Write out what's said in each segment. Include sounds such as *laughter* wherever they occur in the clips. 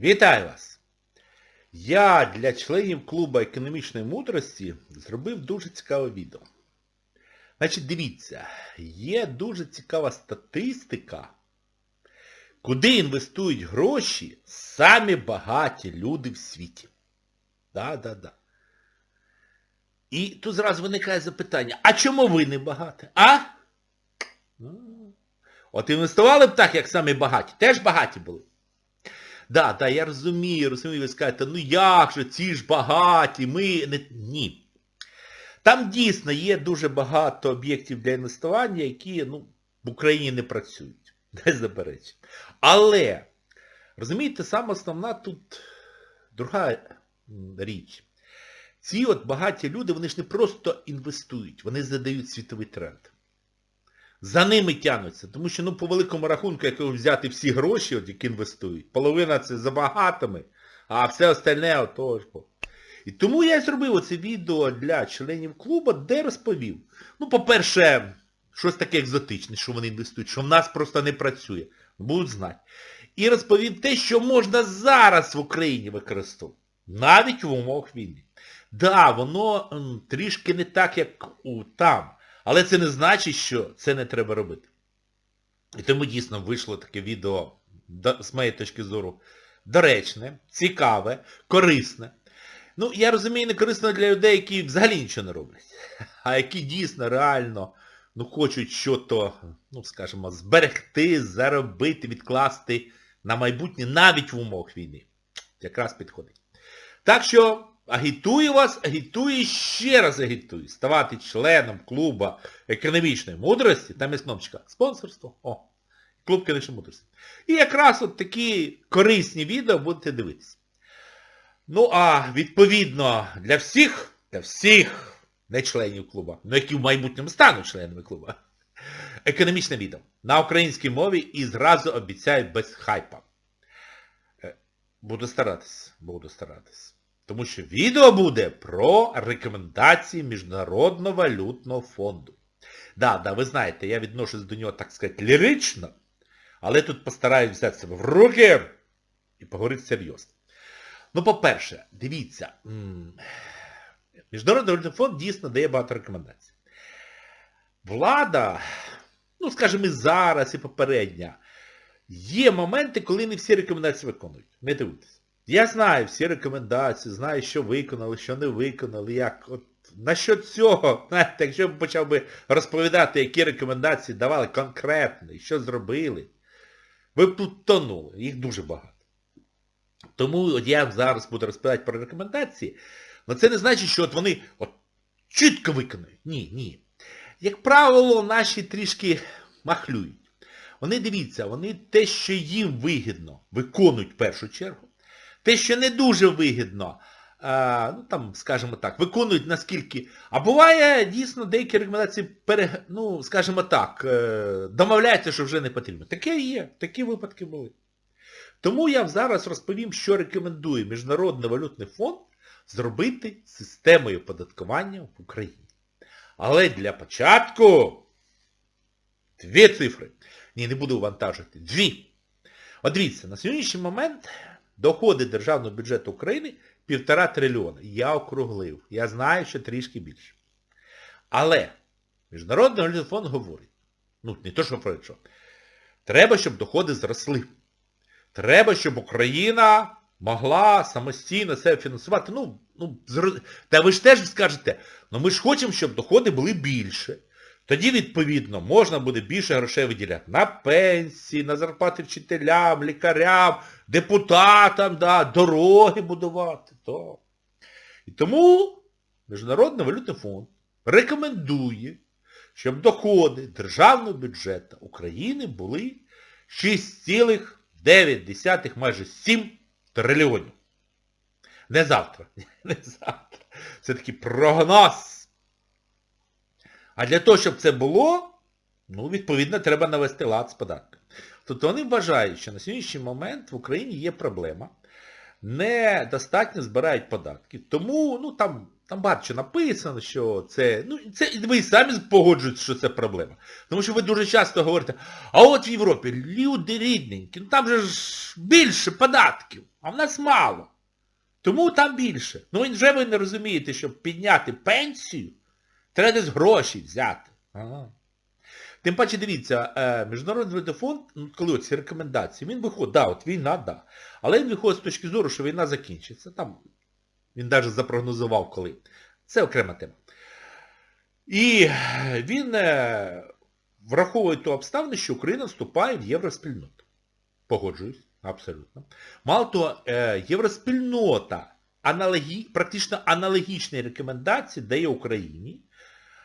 Вітаю вас! Я для членів клубу економічної мудрості зробив дуже цікаве відео. Значить, дивіться, є дуже цікава статистика, куди інвестують гроші самі багаті люди в світі. Да-да-да. І тут зразу виникає запитання, а чому ви не багаті? А? Ну, От інвестували б так, як самі багаті. Теж багаті були. Да, да, я розумію, розумію, ви скажете, ну як же, ці ж багаті, ми не... Ні. Там дійсно є дуже багато об'єктів для інвестування, які ну, в Україні не працюють. *laughs* Не заперечую. Але, розумієте, саме основна тут друга річ. Ці от багаті люди, вони ж не просто інвестують, вони задають світовий тренд. За ними тянуться. Тому що, ну, по великому рахунку, якщо взяти всі гроші, от, які інвестують, половина це за багатими, а все остальне отож. І тому я зробив оце відео для членів клубу, де розповів. Ну, по-перше, щось таке екзотичне, що вони інвестують, що в нас просто не працює. Будуть знати. І розповів те, що можна зараз в Україні використовувати. Навіть в умовах війни. Да, воно м, трішки не так, як у там. Але це не значить, що це не треба робити. І тому дійсно вийшло таке відео, з моєї точки зору, доречне, цікаве, корисне. Ну, я розумію, не корисно для людей, які взагалі нічого не роблять, *laughs* а які дійсно реально ну, хочуть що-то, ну, скажімо, зберегти, заробити, відкласти на майбутнє навіть в умовах війни. Якраз підходить. Так що агітую вас, агітую і ще раз агітую. Ставати членом клубу економічної мудрості, там є кнопочка спонсорство. О, клуб економічної мудрості. І якраз от такі корисні відео будете дивитися. Ну, а відповідно для всіх, для всіх не членів клуба, ну які в майбутньому стануть членами клуба, економічне відео на українській мові і зразу обіцяю без хайпа. Е, Буду старатись, буду старатись. Тому що відео буде про рекомендації Міжнародного валютного фонду. Да, да, ви знаєте, я відношусь до нього, так сказати, лірично, але тут постараюсь взяти себе в руки і поговорити серйозно. Ну, по-перше, дивіться, Міжнародний валютний фонд дійсно дає багато рекомендацій. Влада, ну, скажімо, і зараз, і попередня, є моменти, коли не всі рекомендації виконують. Не дивитесь. Я знаю всі рекомендації, знаю, що виконали, що не виконали, як. От, насчет цього, знаєте, якщо б почав би розповідати, які рекомендації давали конкретно, що зробили, ви б тут тонули. Їх дуже багато. Тому я зараз буду розповідати про рекомендації, але це не значить, що от вони от чітко виконають. Ні, ні. Як правило, наші трішки махлюють. Вони, дивіться, вони те, що їм вигідно, виконують в першу чергу. Те, що не дуже вигідно, а, ну там, скажімо так, виконують наскільки. А буває, дійсно, деякі рекомендації, пере, ну, скажімо так, е, домовляються, що вже не потрібно. Таке є, такі випадки були. Тому я зараз розповім, що рекомендує Міжнародний валютний фонд зробити системою оподаткування в Україні. Але для початку дві цифри. Ні, не буду вантажити. Дві. От дивіться, на сьогоднішній момент доходи Державного бюджету України півтора трильйона. Я округлив. Я знаю, що трішки більше. Але Міжнародний валютний фонд говорить, ну не то, що говорить, що треба, щоб доходи зросли. Треба, щоб Україна могла самостійно себе фінансувати. Ну, ну, та ви ж теж скажете, ну ми ж хочемо, щоб доходи були більше. Тоді, відповідно, можна буде більше грошей виділяти на пенсії, на зарплати вчителям, лікарям, депутатам, да, дороги будувати. То. І тому Міжнародний валютний фонд рекомендує, щоб доходи державного бюджету України були 6,9, майже 7 трильйонів. Не завтра. *laughs* Не завтра. Це такий прогноз. А для того, щоб це було, ну, відповідно, треба навести лад з податками. Тобто вони вважають, що на сьогоднішній момент в Україні є проблема. Недостатньо збирають податки. Тому, ну там, Там багато написано, що це... Ну, це ви самі погоджуєтеся, що це проблема. Тому що ви дуже часто говорите, а от в Європі люди рідненькі, ну там же ж більше податків, а в нас мало. Тому там більше. Ну вже ви не розумієте, щоб підняти пенсію, треба десь гроші взяти. Ага. Тим паче, дивіться, е, Міжнародний валютний фонд, ну, коли оці рекомендації, він виходить, да, от війна, да. Але він виходить з точки зору, що війна закінчиться. Там він навіть запрогнозував коли. Це окрема тема. І він е, враховує ту обставину, що Україна вступає в євроспільноту. Погоджуюсь, абсолютно. Мало того, е, євроспільнота аналогі, практично аналогічні рекомендації дає Україні.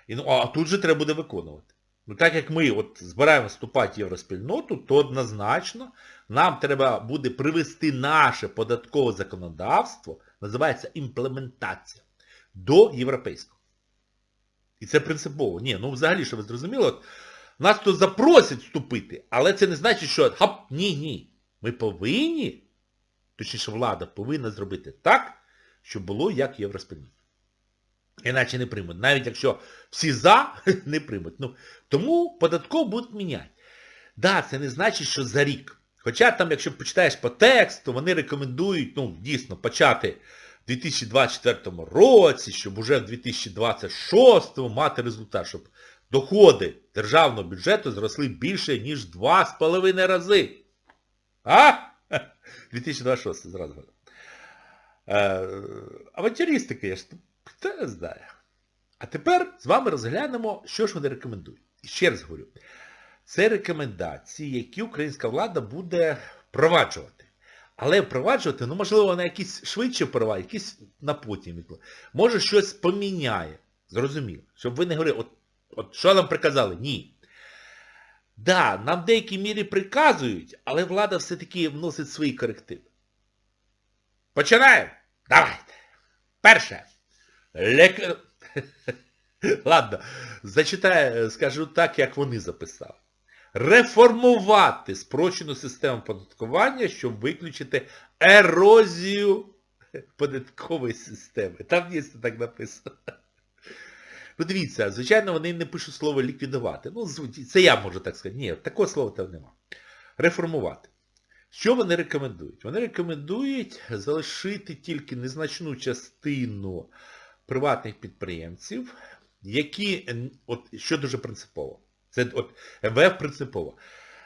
І, ну, а тут же треба буде виконувати. Ну так як ми от збираємо вступати в євроспільноту, то однозначно нам треба буде привести наше податкове законодавство, називається імплементація, до європейського. І це принципово. Ні, ну взагалі, що ви зрозуміли, от, нас тут запросять вступити, але це не значить, що хап, ні, ні. Ми повинні, точніше влада повинна зробити так, щоб було як євроспільнота. Іначе не приймуть. Навіть якщо всі за, *laughs* не приймуть. Ну, тому податково будуть міняти. Да, це не значить, що за рік. Хоча там, якщо почитаєш по тексту, вони рекомендують, ну, дійсно, почати в 2024 році, щоб уже в 2026 мати результат, щоб доходи державного бюджету зросли більше, ніж 2,5 рази. А? *laughs* 2026 зразу. Е, авантюристика, я ж хто знає. А тепер з вами розглянемо, що ж вони рекомендують. І ще раз говорю, це рекомендації, які українська влада буде впроваджувати. Але впроваджувати, ну, можливо, на якісь швидше впроваджує, якісь на потім. Може щось поміняє. Зрозуміло. Щоб ви не говорили, от, от що нам приказали? Ні. Да, нам в деякій мірі приказують, але влада все-таки вносить свої корективи. Починаємо? Давайте. Перше. Лек... *laughs* Ладно, зачитаю, скажу так, як вони записали. Реформувати спрощену систему податкування, щоб виключити ерозію податкової системи. Там дійсно так написано. *laughs* Ну дивіться, звичайно, вони не пишуть слово ліквідувати. Ну, це я можу так сказати. Ні, такого слова там нема. Реформувати. Що вони рекомендують? Вони рекомендують залишити тільки незначну частину приватних підприємців, які, от, що дуже принципово, це от МВФ принципово.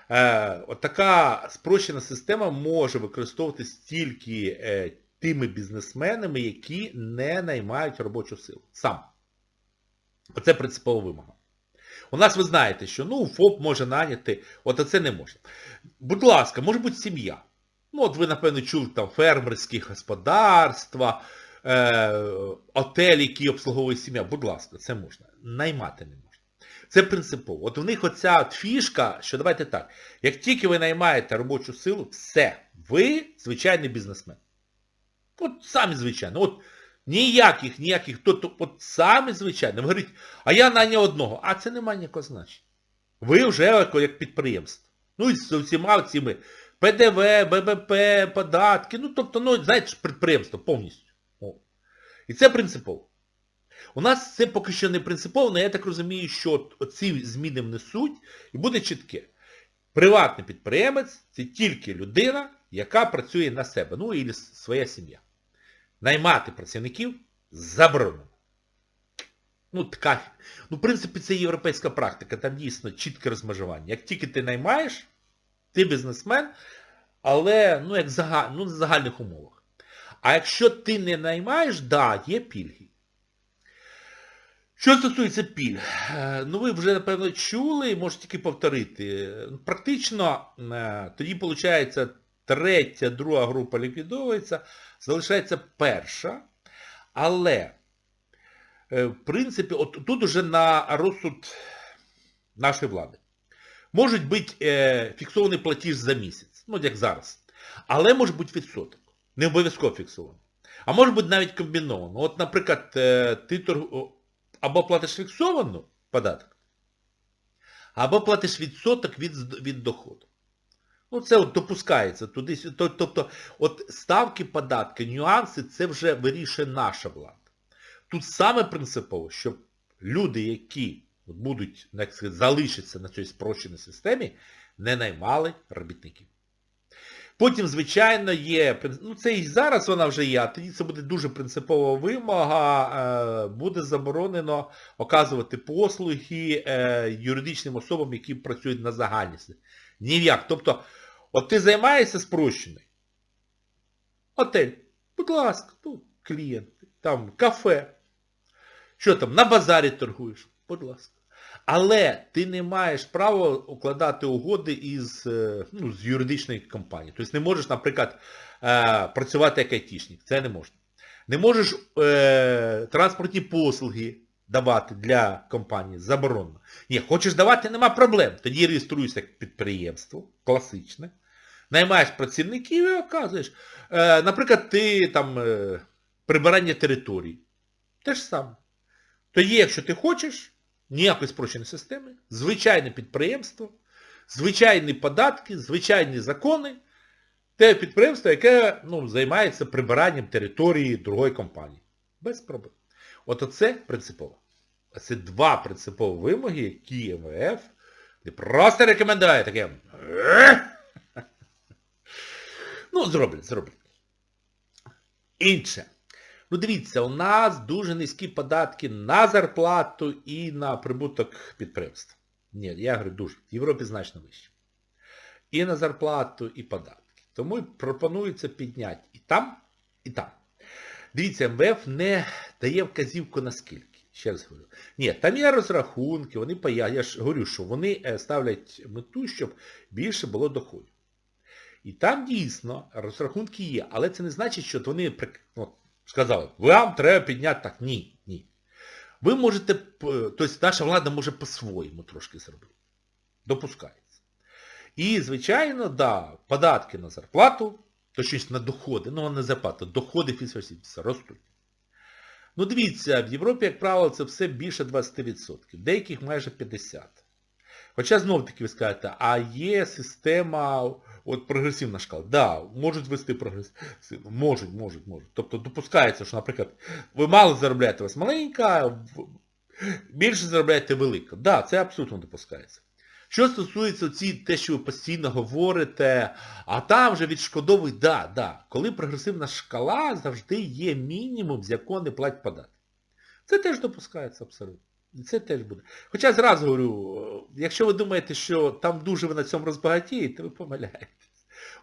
Е, от така спрощена система може використовуватись тільки е, тими бізнесменами, які не наймають робочу силу. Сам. Оце принципова вимога. У нас ви знаєте, що ну, ФОП може наняти, от оце не можна. Будь ласка, може бути сім'я. Ну, от ви, напевно, чули там фермерські господарства, е, отелі, які обслуговує сім'я. Будь ласка, це можна. Наймати не можна. Це принципово. От у них оця фішка, що давайте так, як тільки ви наймаєте робочу силу, все, ви звичайний бізнесмен. От самі звичайно. От ніяких, ніяких, то, то, от самі звичайно. Ви говорите, а я наняв одного. А це немає ніякого значення. Ви вже як підприємство. Ну і з усіма цими ПДВ, ББП, податки, ну тобто, ну, знаєте, підприємство повністю. І це принципово. У нас це поки що не принципово, але я так розумію, що ці зміни внесуть і буде чітке. Приватний підприємець це тільки людина, яка працює на себе, ну і своя сім'я. Наймати працівників заборонено. Ну, така, ну, в принципі, це європейська практика, там дійсно чітке розмежування. Як тільки ти наймаєш, ти бізнесмен, але ну, як загаль, ну, в загальних умовах. А якщо ти не наймаєш, да, є пільги. Що стосується пільг, е, ну ви вже, напевно, чули, можете тільки повторити. Практично е, тоді, виходить, третя, друга група ліквідовується, залишається перша, але, е, в принципі, от тут уже на розсуд нашої влади. Може бути фіксований платіж за місяць, ну як зараз. Але може бути відсоток. Не обов'язково фіксований. А може бути навіть комбіновано. От, наприклад, ти торгуєш або платиш фіксовану податок, або платиш відсоток від від доходу. Ну, це от допускається туди. Тобто, от ставки податки, нюанси, це вже вирішує наша влада. тут саме принципово, щоб люди, які будуть як сказати, залишаться на цій спрощеній системі, не наймали робітників. Потім, звичайно, є, ну це і зараз вона вже є, а тоді це буде дуже принципова вимога, е, буде заборонено оказувати послуги е, юридичним особам, які працюють на загальність. Ні в як. Тобто, от ти займаєшся спрощеною. Отель, будь ласка, ну, клієнти, там кафе. Що там, на базарі торгуєш? Будь ласка. Але ти не маєш права укладати угоди із, е, ну, з юридичної компанії. Тобто не можеш, наприклад, е, працювати як айтішник. Це не можна. Не можеш е, транспортні послуги давати для компанії. Заборонено. Ні, хочеш давати, нема проблем. Тоді реєструєшся як підприємство, класичне, наймаєш працівників і оказуєш. Е, наприклад, ти там е, прибирання територій. Те ж саме. Тоді, якщо ти хочеш, ніякої спрощеної системи, звичайне підприємство, звичайні податки, звичайні закони, те підприємство, яке ну, займається прибиранням території другої компанії. Без проблем. От оце принципово. Це два принципові вимоги, які МВФ не просто рекомендує таке. *laughs* Ну, зроблять, зроблять. Інше. Ну дивіться, у нас дуже низькі податки на зарплату і на прибуток підприємств. Ні, я говорю дуже. В Європі значно вище. І на зарплату, і податки. Тому пропонується підняти і там, і там. Дивіться, МВФ не дає вказівку на скільки. Ще раз говорю. Ні, там є розрахунки, вони пая. Я ж говорю, що вони е, ставлять мету, щоб більше було доходів. І там дійсно розрахунки є, але це не значить, що вони сказали, вам треба підняти так. Ні, ні. Ви можете, тобто наша влада може по-своєму трошки зробити. Допускається. І, звичайно, да, податки на зарплату, точніше на доходи, ну не зарплата, доходи фізичних ростуть. Ну дивіться, в Європі, як правило, це все більше 20%, деяких майже 50%. Хоча знов таки ви скажете, а є система, от прогресивна шкала. Да, можуть вести прогресивно. Можуть, можуть, можуть. Тобто допускається, що, наприклад, ви мало заробляєте, у вас маленька, більше заробляєте велика. Да, це абсолютно допускається. Що стосується ці, те, що ви постійно говорите, а там вже відшкодовують, да, да. Коли прогресивна шкала, завжди є мінімум, з якого не платять податки. Це теж допускається абсолютно. Це теж буде. Хоча зразу говорю, якщо ви думаєте, що там дуже ви на цьому розбагатієте, ви помиляєтесь.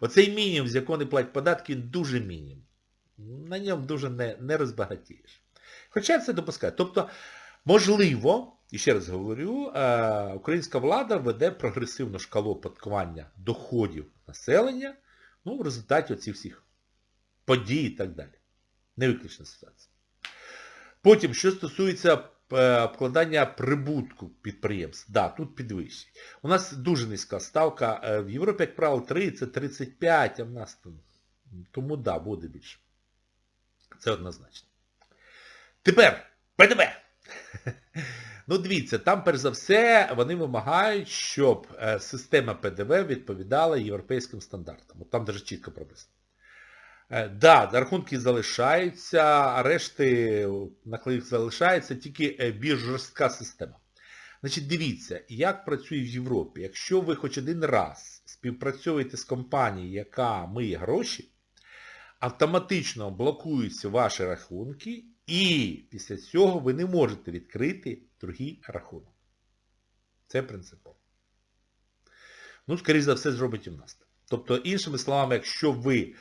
Оцей мінімум, з якого не платять податки, він дуже мінімум. На ньому дуже не, не розбагатієш. Хоча це допускає. Тобто, можливо, і ще раз говорю, е, українська влада веде прогресивну шкалу оподаткування доходів населення, ну, в результаті оцих всіх подій і так далі. Не виключна ситуація. Потім, що стосується обкладання прибутку підприємств, да, тут підвищить. У нас дуже низька ставка. е, В Європі, як правило, 30-35, а в нас там. Тому да, буде більше. Це однозначно. Тепер, ПДВ. *laughs* Ну дивіться, там перш за все вони вимагають, щоб е, система ПДВ відповідала європейським стандартам. От там дуже чітко прописано. Е, Да, рахунки залишаються, а решти наклеїв залишається, тільки е, більш жорстка система. Значить, дивіться, як працює в Європі. Якщо ви хоч один раз співпрацюєте з компанією, яка миє гроші, автоматично блокуються ваші рахунки, і після цього ви не можете відкрити другий рахунок. Це принципово. Ну, скоріш за все, зробить і в нас. Тобто, іншими словами, якщо ви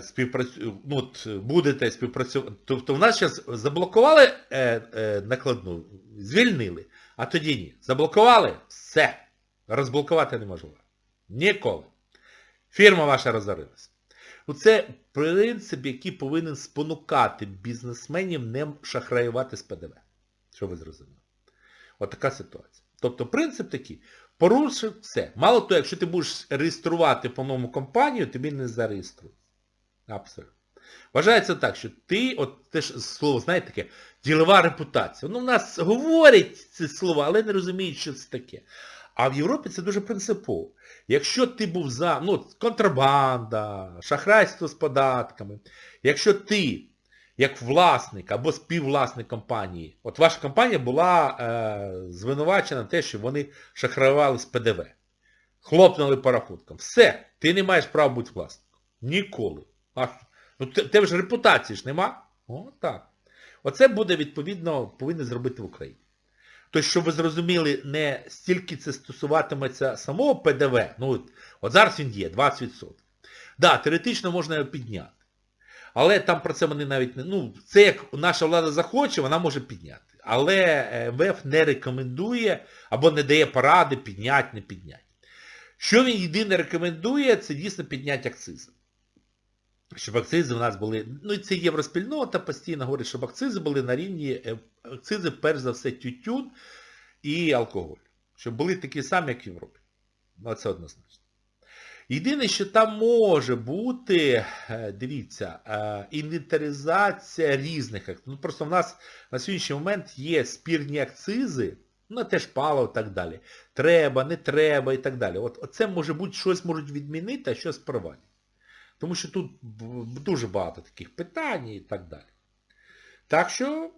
співпрацю... ну, от, будете співпрацювати, тобто в нас зараз заблокували е, е, накладну, звільнили, а тоді ні. Заблокували, все. Розблокувати неможливо. Ніколи. Фірма ваша розорилась. Це принцип, який повинен спонукати бізнесменів не шахраювати з ПДВ. Що ви зрозуміли? От така ситуація. Тобто принцип такий. Порушив все. Мало того, якщо ти будеш реєструвати по-новому компанію, тобі не зареєструють. Абсолютно. Вважається так, що ти, от теж слово, знаєте таке, ділова репутація. Ну, в нас говорять ці слова, але не розуміють, що це таке. А в Європі це дуже принципово. Якщо ти був за, ну, контрабанда, шахрайство з податками, якщо ти як власник або співвласник компанії. От ваша компанія була е, звинувачена те, що вони шахраювали з ПДВ. Хлопнули парахутком. Все, ти не маєш права бути власником. Ніколи. А, ну, те, те ж репутації ж нема. О, так. Оце буде, відповідно, повинні зробити в Україні. Тобто, щоб ви зрозуміли, не стільки це стосуватиметься самого ПДВ, ну от, от зараз він є, 20%. Так, да, теоретично можна його підняти. Але там про це вони навіть не... Ну, це як наша влада захоче, вона може підняти. Але е, МВФ не рекомендує або не дає поради підняти, не підняти. Що він єдине рекомендує, це дійсно підняти акцизи. Щоб акцизи в нас були, ну і це євроспільнота постійно говорить, щоб акцизи були на рівні, е, акцизи перш за все тютюн і алкоголь. Щоб були такі самі, як в Європі. Ну, це однозначно. Єдине, що там може бути, е, дивіться, е, інвентаризація різних акцизів. Ну, просто в нас на сьогоднішній момент є спірні акцизи, ну теж паливо і так далі. Треба, не треба і так далі. От Оце може бути, щось можуть відмінити, а щось проводять. Тому що тут дуже багато таких питань і так далі. Так що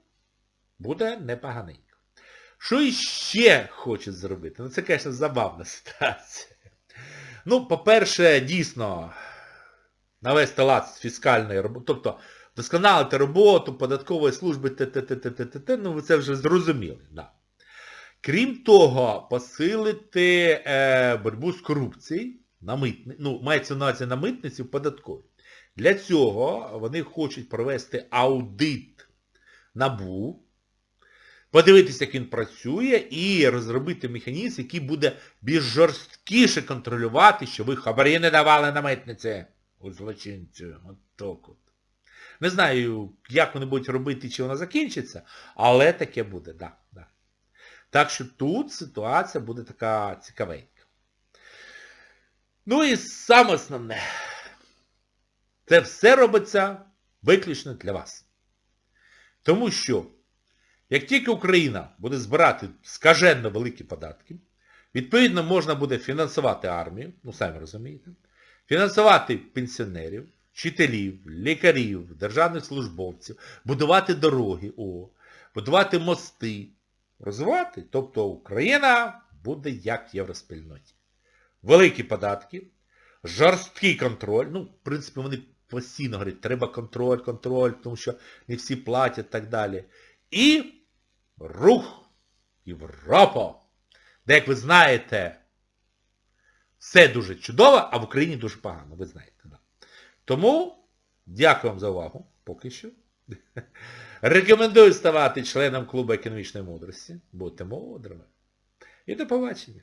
буде непоганенько. Що іще хочуть зробити? Ну це, звісно, забавна ситуація. Ну, по-перше, дійсно, навести лад з фіскальної роботи, тобто вдосконалити роботу податкової служби, т-т-т-т-т-т, ну ви це вже зрозуміли. Да. Крім того, посилити е, боротьбу з корупцією на митни, ну, мається на увазі на митниці в податковій. Для цього вони хочуть провести аудит НАБУ, подивитися, як він працює, і розробити механізм, який буде більш жорсткіше контролювати, що ви хабарі не давали на митниці у злочинцю. От так от. Не знаю, як вони будуть робити, чи вона закінчиться, але таке буде, так. Да, да. Так що тут ситуація буде така цікавенька. Ну і саме основне. Це все робиться виключно для вас. Тому що, як тільки Україна буде збирати скаженно великі податки, відповідно можна буде фінансувати армію, ну самі розумієте, фінансувати пенсіонерів, вчителів, лікарів, державних службовців, будувати дороги, о, будувати мости, розвивати. Тобто Україна буде як євроспільноті. Великі податки, жорсткий контроль, ну, в принципі, вони постійно говорять, треба контроль, контроль, тому що не всі платять і так далі. І рух Європа, де, як ви знаєте, все дуже чудово, а в Україні дуже погано, ви знаєте. Да. Тому дякую вам за увагу, поки що. Рекомендую ставати членом клубу економічної мудрості. Будьте мудрими. І до побачення.